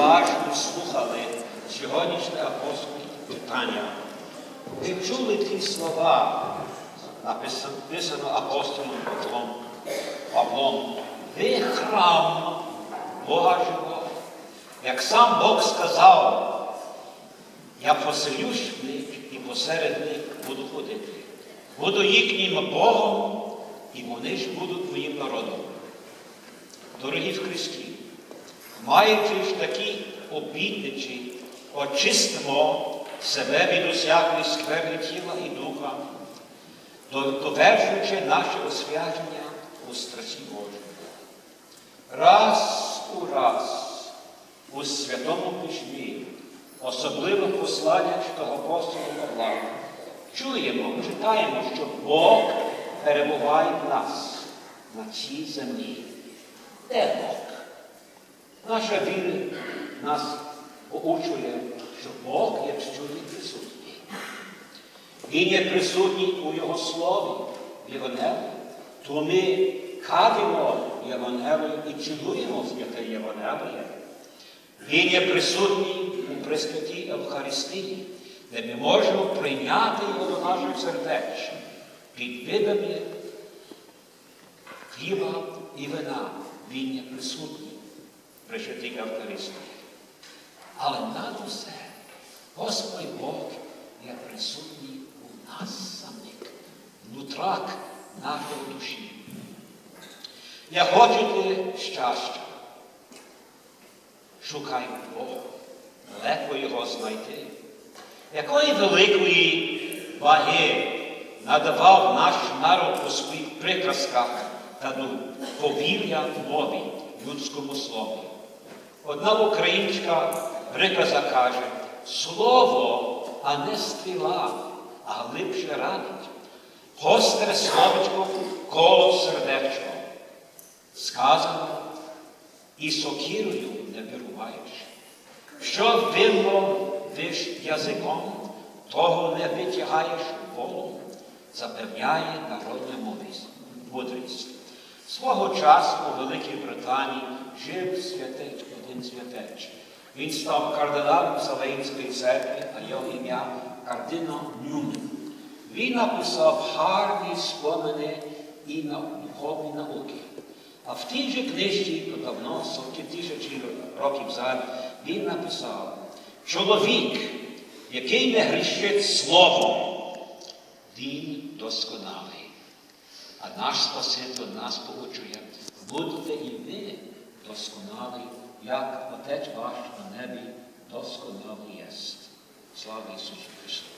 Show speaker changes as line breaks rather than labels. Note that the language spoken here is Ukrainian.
уважно слухали сьогоднішнє апостольське питання, ви чули ті слова, написано апостолом Павлом, Павлом, ви храм Бога живого. Як сам Бог сказав, я поселюсь в них і посеред них буду ходити. Буду їхнім Богом, і вони ж будуть моїм народом. Дорогі в Христі, маючи ж такі обітниці, очистимо себе від усякої скверни тіла і духа, довершуючи наше освячення у страсі Божій. Раз у раз у Святому Письмі, особливо послання того апостола Павла, чуємо, читаємо, що Бог перебуває в нас на цій землі. Де Бог? Наша віра нас поучує, що Бог є всюди присутній. Він є присутній у Його Слові, в Євангелії. То ми кавимо Євангелію і цілуємо святе Євангеліє. Він є присутній у Пресвятій Евхаристії, де ми можемо прийняти його до наших сердеч під видами хліба і вина. Він є присутній при святій Евхаристії. Але над усе Господь Бог є присутній у нас самих, внутрак нашої душі. Я хочете щастя. Шукаємо Бога, легко його знайти. Якої великої ваги надавав наш народ у своїх приказках та повір'я мові, людському слові. Одна українська приказа каже, слово, а не стріла, а глибше ранить. Гостре словечко коло сердечко. Сказано, і сокірою не вируваєш. Що вило виш язиком, того не витягаєш волом, запевняє народна мудрість. Свого часу у Великій Британії жив святець, один святець. Він став кардиналом Салеїнської церкви, а його ім'я кардинал Ньюмен. Він написав гарні спомини і на духовні науки. А в тій же книжці, то давно, сотні тисячі років зараз, він написав, чоловік, який не грішить словом, він досконалий. A naš spasent od nas poučuje, budite i vi doskonali, jak Otec vaš na nebi doskonali jest. Slava Isusu Hristu.